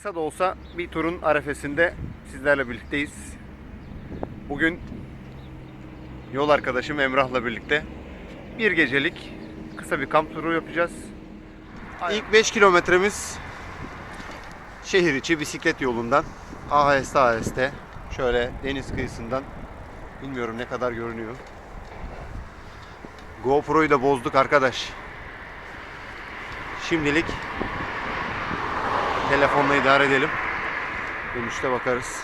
Kısa da olsa bir turun arefesinde sizlerle birlikteyiz. Bugün yol arkadaşım Emrah'la birlikte bir gecelik kısa bir kamp turu yapacağız. İlk 5 kilometremiz şehir içi bisiklet yolundan aheste aheste şöyle deniz kıyısından bilmiyorum ne kadar görünüyor. GoPro'yu da bozduk arkadaş. Şimdilik telefonla idare edelim. Dönüşte bakarız.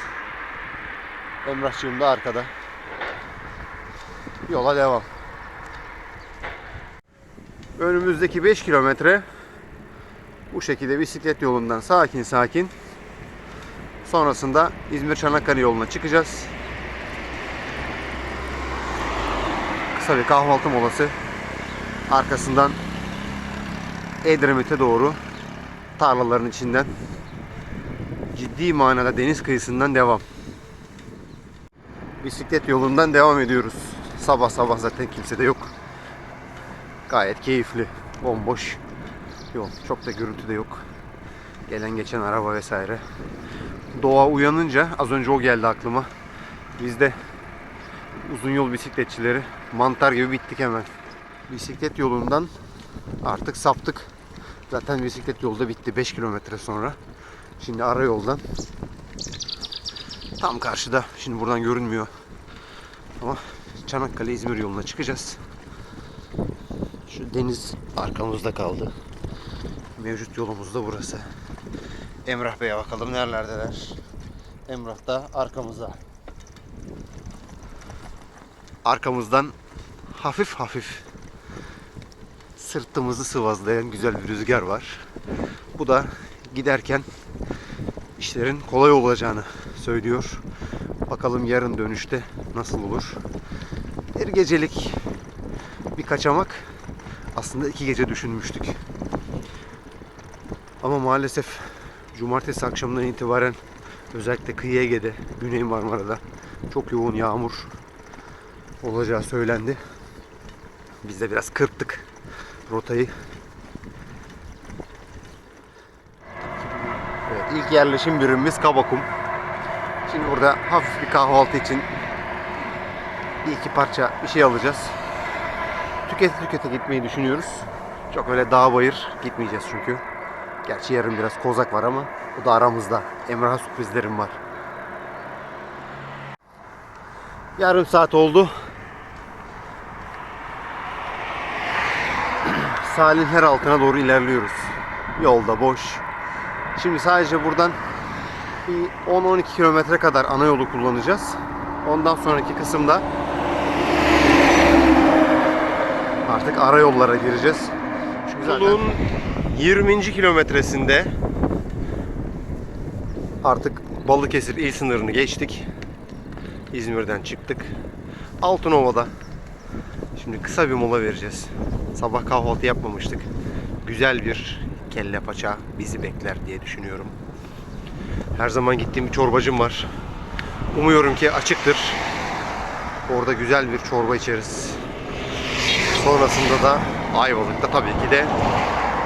Emrahçığım da arkada. Yola devam. Önümüzdeki 5 kilometre bu şekilde bisiklet yolundan sakin sakin sonrasında İzmir Çanakkale yoluna çıkacağız. Kısa bir kahvaltı molası. Arkasından Edremit'e doğru tarlaların içinden ciddi manada deniz kıyısından devam. Bisiklet yolundan devam ediyoruz. Sabah sabah zaten kimse de yok. Gayet keyifli, bomboş yol. Çok da gürültü de yok. Gelen geçen araba vesaire. Doğa uyanınca az önce o geldi aklıma. Biz de uzun yol bisikletçileri mantar gibi bittik hemen. Bisiklet yolundan artık saptık. Zaten bisiklet yolda bitti 5 kilometre sonra. Şimdi ara yoldan tam karşıda. Şimdi buradan görünmüyor. Ama Çanakkale İzmir yoluna çıkacağız. Şu deniz arkamızda kaldı. Mevcut yolumuz da burası. Emrah Bey'e bakalım nerelerdeler. Emrah da arkamızda. Arkamızdan hafif hafif sırtımızı sıvazlayan güzel bir rüzgar var. Bu da giderken işlerin kolay olacağını söylüyor. Bakalım yarın dönüşte nasıl olur. Bir gecelik bir kaçamak aslında iki gece düşünmüştük. Ama maalesef cumartesi akşamından itibaren özellikle kıyı Ege'de, Güney Marmara'da çok yoğun yağmur olacağı söylendi. Biz de biraz kırptık rotayı. Evet, ilk yerleşim birimimiz Kabakum. Şimdi burada hafif bir kahvaltı için bir iki parça bir şey alacağız. Tükete tükete gitmeyi düşünüyoruz. Çok öyle dağ bayır gitmeyeceğiz çünkü. Gerçi yarın biraz kozak var ama o da aramızda. Emrah'a sürprizlerim var. Yarım saat oldu. Salin her altına doğru ilerliyoruz. Yolda boş. Şimdi sadece buradan bir 10-12 kilometre kadar ana yolu kullanacağız. Ondan sonraki kısımda artık ara yollara gireceğiz. Çünkü zaten 20. kilometresinde artık Balıkesir il sınırını geçtik. İzmir'den çıktık. Altınova'da şimdi kısa bir mola vereceğiz. Sabah kahvaltı yapmamıştık. Güzel bir kelle paça bizi bekler diye düşünüyorum. Her zaman gittiğim bir çorbacım var. Umuyorum ki açıktır. Orada güzel bir çorba içeriz. Sonrasında da Ayvalık'ta tabii ki de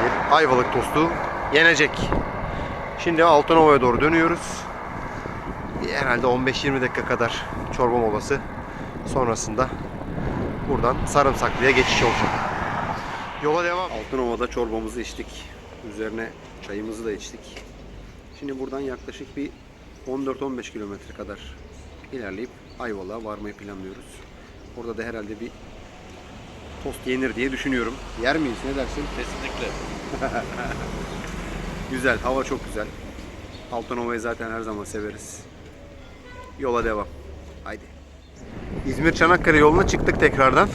bir Ayvalık tostu yenecek. Şimdi Altınova'ya doğru dönüyoruz. Herhalde 15-20 dakika kadar çorba molası. Sonrasında buradan Sarımsaklı'ya geçiş olacak. Yola devam. Altınova'da çorbamızı içtik. Üzerine çayımızı da içtik. Şimdi buradan yaklaşık bir 14-15 kilometre kadar ilerleyip Ayvalık'a varmayı planlıyoruz. Orada da herhalde bir tost yenir diye düşünüyorum. Yer miyiz? Ne dersin? Kesinlikle. Güzel. Hava çok güzel. Altınova'yı zaten her zaman severiz. Yola devam. Haydi. İzmir Çanakkale yoluna çıktık tekrardan.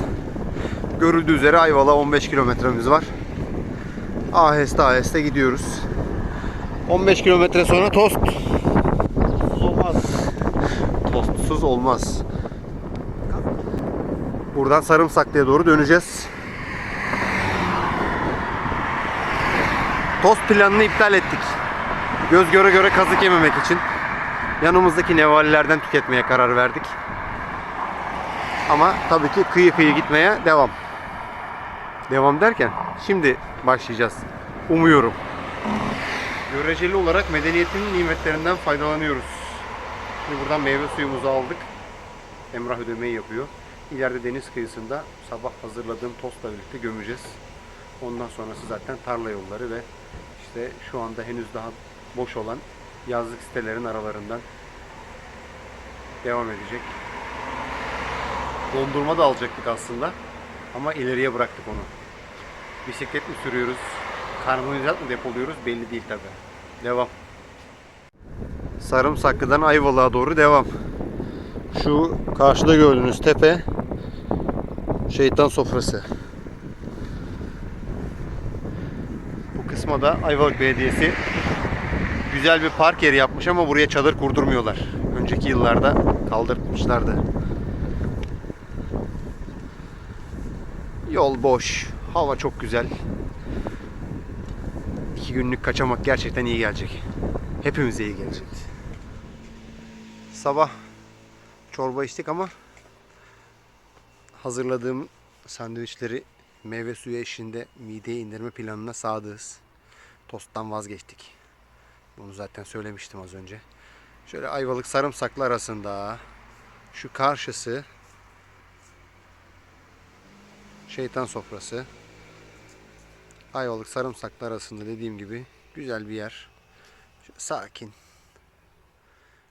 Görüldüğü üzere Ayvalık'a 15 kilometremiz var. Aheste aheste gidiyoruz. 15 kilometre sonra tost. Olmaz. Tostsuz olmaz. Buradan Sarımsaklı'ya doğru döneceğiz. Tost planını iptal ettik. Göz göre göre kazık yememek için. Yanımızdaki nevalilerden tüketmeye karar verdik. Ama tabii ki kıyı kıyı gitmeye devam. Devam derken şimdi başlayacağız. Umuyorum. Göreceli olarak medeniyetin nimetlerinden faydalanıyoruz. Şimdi buradan meyve suyumuzu aldık. Emrah ödemeyi yapıyor. İleride deniz kıyısında sabah hazırladığım tostla birlikte gömeceğiz. Ondan sonrası zaten tarla yolları ve işte şu anda henüz daha boş olan yazlık sitelerin aralarından devam edecek. Dondurma da alacaktık aslında ama ileriye bıraktık onu. Bisiklet mi sürüyoruz, karbonhidrat mı depoluyoruz belli değil tabi. Devam. Sarımsaklı'dan Ayvalık'a doğru devam. Şu karşıda gördüğünüz tepe şeytan sofrası. Bu kısma da Ayvalık Belediyesi güzel bir park yeri yapmış ama buraya çadır kurdurmuyorlar. Önceki yıllarda kaldırmışlardı. Yol boş. Hava çok güzel. İki günlük kaçamak gerçekten iyi gelecek. Hepimize iyi gelecek. Sabah çorba içtik ama hazırladığım sandviçleri meyve suyu eşliğinde mideye indirme planına sadığız. Tosttan vazgeçtik. Bunu zaten söylemiştim az önce. Şöyle ayvalık sarımsaklı arasında şu karşısı şeytan sofrası. Ayvalık sarımsaklı arasında dediğim gibi güzel bir yer. Şöyle sakin.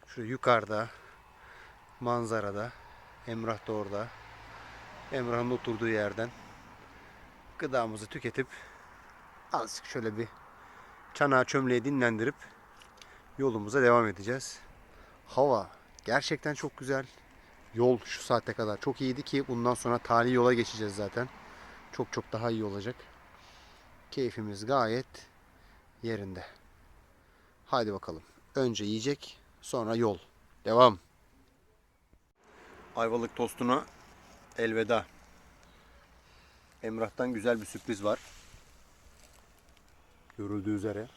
Şu yukarıda manzarada Emrah da orada. Emrah'ın oturduğu yerden gıdamızı tüketip azıcık şöyle bir çanağı çömleği dinlendirip yolumuza devam edeceğiz. Hava gerçekten çok güzel. Yol şu saate kadar çok iyiydi ki bundan sonra tali yola geçeceğiz zaten. Çok çok daha iyi olacak. Keyfimiz gayet yerinde. Haydi bakalım. Önce yiyecek, sonra yol. Devam. Ayvalık tostuna elveda. Emrah'tan güzel bir sürpriz var. Görüldüğü üzere.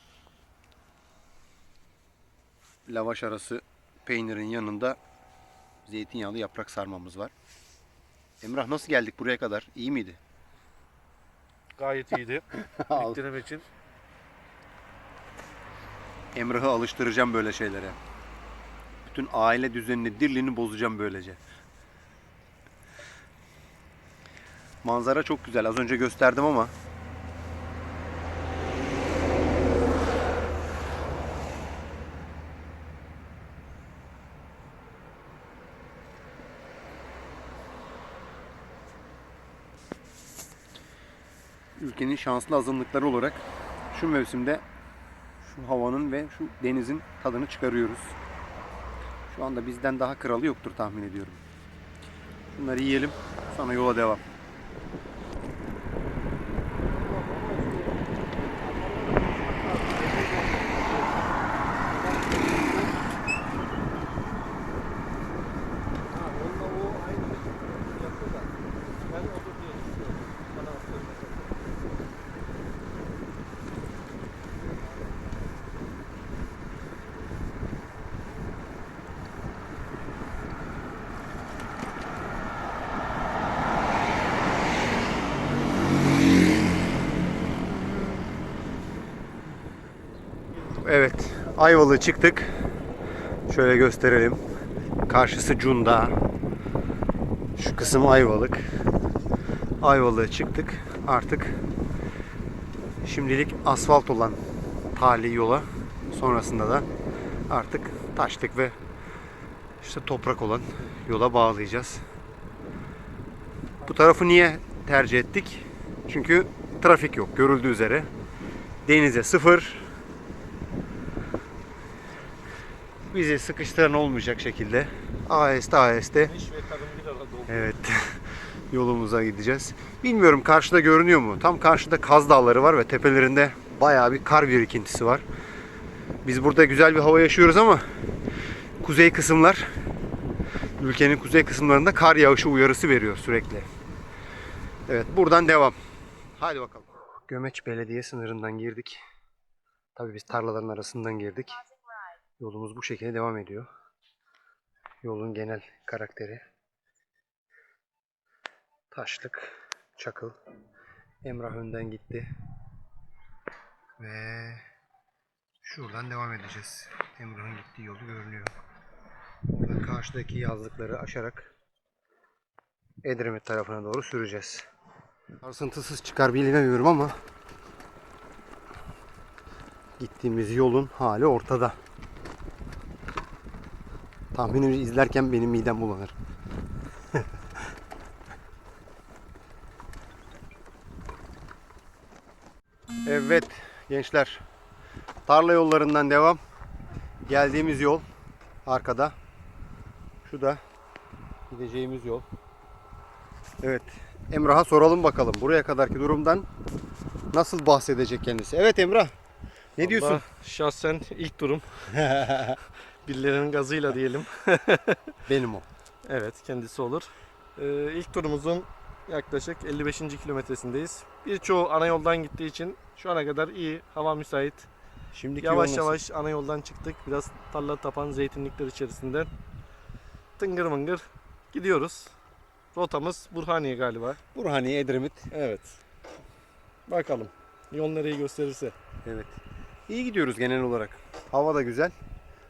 Lavaş arası peynirin yanında zeytinyağlı yaprak sarmamız var. Emrah nasıl geldik buraya kadar? İyi miydi? Gayet iyiydi. Deneme için. Emrah'ı alıştıracağım böyle şeylere. Bütün aile düzenini, dirliğini bozacağım böylece. Manzara çok güzel. Az önce gösterdim ama ülkenin şanslı azınlıkları olarak şu mevsimde şu havanın ve şu denizin tadını çıkarıyoruz. Şu anda bizden daha kralı yoktur tahmin ediyorum. Bunları yiyelim, sonra yola devam. Evet, Ayvalık'a çıktık. Şöyle gösterelim. Karşısı Cunda. Şu kısım Ayvalık. Ayvalık'a çıktık. Artık şimdilik asfalt olan tali yola sonrasında da artık taşlık ve işte toprak olan yola bağlayacağız. Bu tarafı niye tercih ettik? Çünkü trafik yok görüldüğü üzere. Denize sıfır. Bizi sıkıştıran olmayacak şekilde aheste aheste. Evet. Yolumuza gideceğiz. Bilmiyorum karşıda görünüyor mu? Tam karşıda Kaz Dağları var ve tepelerinde bayağı bir kar birikintisi var. Biz burada güzel bir hava yaşıyoruz ama kuzey kısımlar ülkenin kuzey kısımlarında kar yağışı uyarısı veriyor sürekli. Evet buradan devam. Hadi bakalım. Gömeç Belediye sınırından girdik. Tabii biz tarlaların arasından girdik. Yolumuz bu şekilde devam ediyor. Yolun genel karakteri. Taşlık, çakıl. Emrah önden gitti. Ve Şuradan devam edeceğiz. Emrah'ın gittiği yolu görünüyor. Buradan karşıdaki yazlıkları aşarak Edremit tarafına doğru süreceğiz. Sarsıntısız çıkar bilemiyorum ama gittiğimiz yolun hali ortada. Tahminimce izlerken benim midem bulanır. evet gençler. Tarla yollarından devam. Geldiğimiz yol arkada. Şu da gideceğimiz yol. Evet. Emrah'a soralım bakalım. Buraya kadarki durumdan nasıl bahsedecek kendisi? Evet Emrah. Ne diyorsun? Vallahi Şahsen ilk durum. Birilerinin gazıyla diyelim. Benim o. Evet kendisi olur. Ee, ilk turumuzun yaklaşık 55. kilometresindeyiz. Birçoğu ana yoldan gittiği için şu ana kadar iyi. Hava müsait. Şimdiki yavaş yol yavaş ana yoldan çıktık. Biraz tarla tapan zeytinlikler içerisinden. Tıngır mıngır gidiyoruz. Rotamız Burhaniye galiba. Burhaniye Edremit. Evet. Bakalım. Yol nereyi gösterirse. Evet. İyi gidiyoruz genel olarak. Hava da güzel.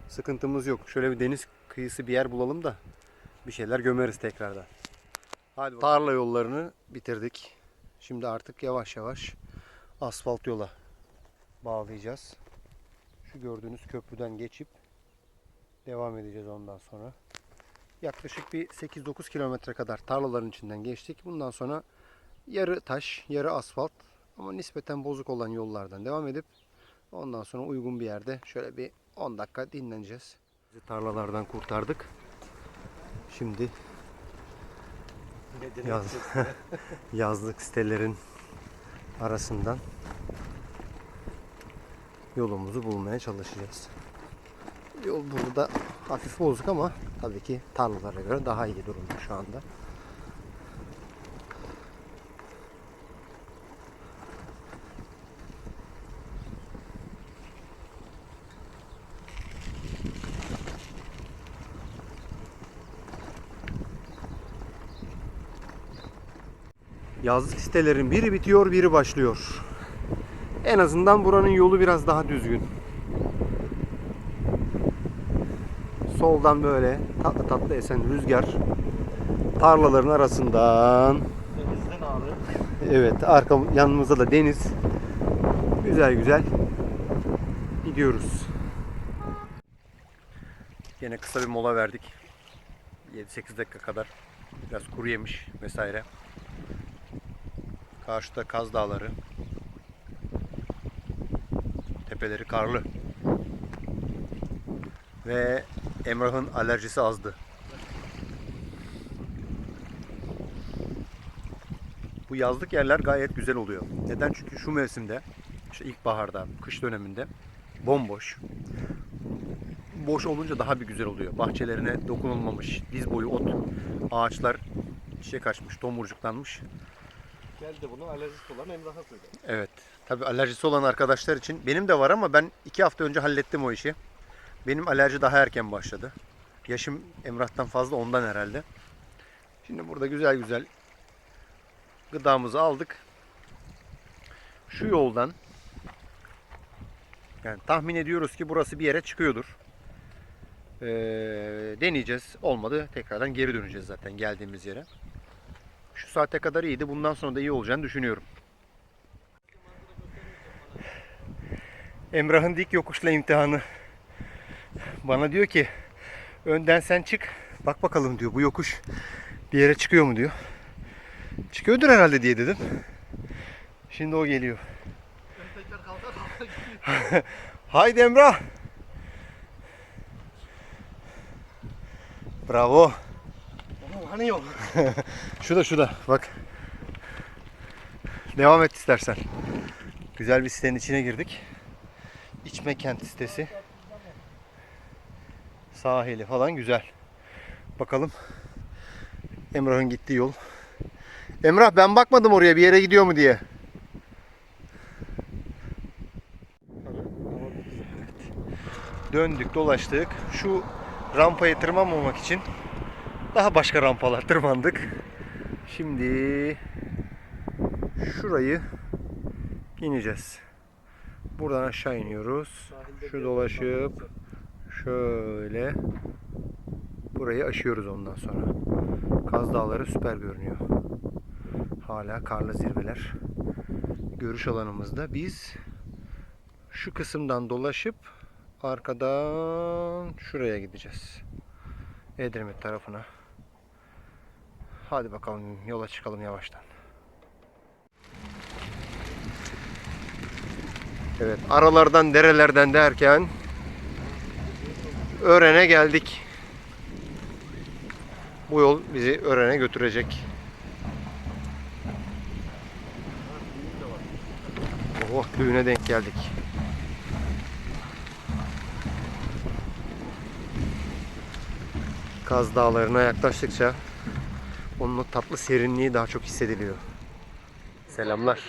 Sıkıntımız yok. Şöyle bir deniz kıyısı bir yer bulalım da bir şeyler gömeriz tekrardan. Hadi bakalım. Tarla yollarını bitirdik. Şimdi artık yavaş yavaş asfalt yola bağlayacağız. Şu gördüğünüz köprüden geçip devam edeceğiz ondan sonra. Yaklaşık bir 8-9 kilometre kadar tarlaların içinden geçtik. Bundan sonra yarı taş, yarı asfalt ama nispeten bozuk olan yollardan devam edip ondan sonra uygun bir yerde şöyle bir 10 dakika dinleneceğiz. Bizi tarlalardan kurtardık. Şimdi Yaz. yazlık sitelerin arasından yolumuzu bulmaya çalışacağız. Yol burada hafif bozuk ama tabii ki tarlalara göre daha iyi durumda şu anda. Yazlık sitelerin biri bitiyor, biri başlıyor. En azından buranın yolu biraz daha düzgün. Soldan böyle tatlı tatlı esen rüzgar tarlaların arasından Denizden abi. evet arka yanımızda da deniz güzel güzel gidiyoruz. Yine kısa bir mola verdik. 7-8 dakika kadar. Biraz kuru yemiş vesaire. Karşıda Kaz Dağları. Tepeleri karlı. Ve Emrah'ın alerjisi azdı. Bu yazlık yerler gayet güzel oluyor. Neden? Çünkü şu mevsimde, işte ilkbaharda, kış döneminde bomboş. Boş olunca daha bir güzel oluyor. Bahçelerine dokunulmamış, diz boyu ot, ağaçlar çiçek açmış, tomurcuklanmış. Geldi bunu alerjisi olan Emrah'a söyle. Evet. Tabi alerjisi olan arkadaşlar için benim de var ama ben iki hafta önce hallettim o işi. Benim alerji daha erken başladı. Yaşım Emrah'tan fazla ondan herhalde. Şimdi burada güzel güzel gıdamızı aldık. Şu yoldan yani tahmin ediyoruz ki burası bir yere çıkıyordur. Ee, deneyeceğiz. Olmadı tekrardan geri döneceğiz zaten geldiğimiz yere. Şu saate kadar iyiydi. Bundan sonra da iyi olacağını düşünüyorum. Emrah'ın dik yokuşla imtihanı. Bana diyor ki önden sen çık. Bak bakalım diyor bu yokuş bir yere çıkıyor mu diyor. Çıkıyordur herhalde diye dedim. Şimdi o geliyor. Haydi Emrah. Bravo. Hani yol? Şurada şurada bak. Devam et istersen. Güzel bir sitenin içine girdik. İçme kent sitesi. Sahili falan güzel. Bakalım. Emrah'ın gittiği yol. Emrah ben bakmadım oraya bir yere gidiyor mu diye. Döndük dolaştık. Şu rampaya tırmanmamak için daha başka rampalar tırmandık. Şimdi şurayı ineceğiz. Buradan aşağı iniyoruz. Şu dolaşıp şöyle burayı aşıyoruz ondan sonra. Kaz Dağları süper görünüyor. Hala karlı zirveler. Görüş alanımızda biz şu kısımdan dolaşıp arkadan şuraya gideceğiz. Edremit tarafına. Hadi bakalım yola çıkalım yavaştan. Evet aralardan derelerden derken Ören'e geldik. Bu yol bizi Ören'e götürecek. Oh düğüne denk geldik. Kaz Dağları'na yaklaştıkça onun o tatlı serinliği daha çok hissediliyor. Selamlar.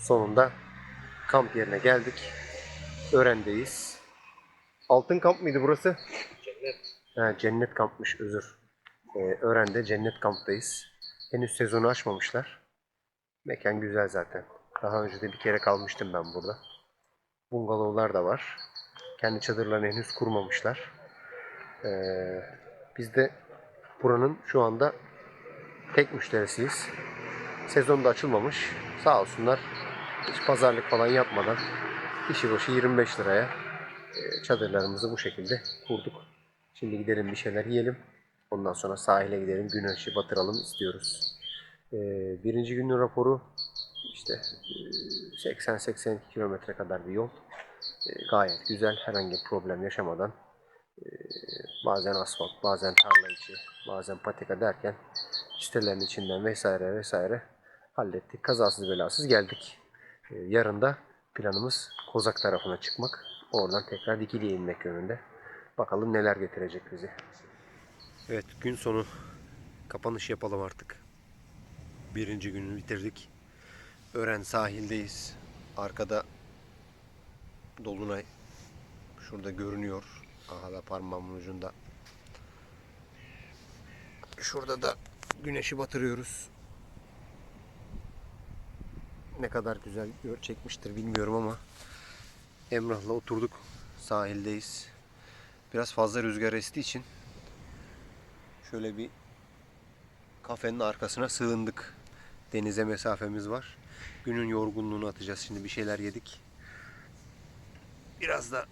Sonunda kamp yerine geldik. Ören'deyiz. Altın kamp mıydı burası? Cennet. Ha, cennet kampmış özür. Ee, Ören'de cennet kamptayız. Henüz sezonu açmamışlar. Mekan güzel zaten. Daha önce de bir kere kalmıştım ben burada. Bungalovlar da var. Kendi çadırlarını henüz kurmamışlar. Ee, biz de buranın şu anda tek müşterisiyiz. Sezon da açılmamış. Sağ olsunlar hiç pazarlık falan yapmadan kişi başı 25 liraya e, çadırlarımızı bu şekilde kurduk. Şimdi gidelim bir şeyler yiyelim. Ondan sonra sahile gidelim. Güneşi batıralım istiyoruz. Ee, birinci günün raporu işte e, 80-82 kilometre kadar bir yol. E, Gayet güzel. Herhangi bir problem yaşamadan e, bazen asfalt, bazen tarla içi, bazen patika derken sitelerin içinden vesaire vesaire hallettik. Kazasız belasız geldik. E, Yarın da planımız Kozak tarafına çıkmak. Oradan tekrar Dikili'ye inmek yönünde. Bakalım neler getirecek bizi. Evet gün sonu kapanış yapalım artık. Birinci günü bitirdik. Ören sahildeyiz. Arkada Dolunay şurada görünüyor. Aha da parmağımın ucunda. Şurada da güneşi batırıyoruz. Ne kadar güzel çekmiştir bilmiyorum ama Emrah'la oturduk. Sahildeyiz. Biraz fazla rüzgar estiği için şöyle bir kafenin arkasına sığındık. Denize mesafemiz var. Günün yorgunluğunu atacağız. Şimdi bir şeyler yedik. Biraz da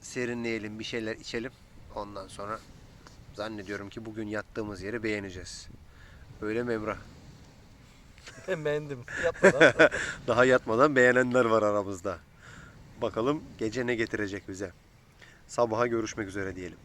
serinleyelim, bir şeyler içelim. Ondan sonra zannediyorum ki bugün yattığımız yeri beğeneceğiz. Öyle mi Emrah? Beğendim. Yapmadan. Daha yatmadan beğenenler var aramızda. Bakalım gece ne getirecek bize. Sabaha görüşmek üzere diyelim.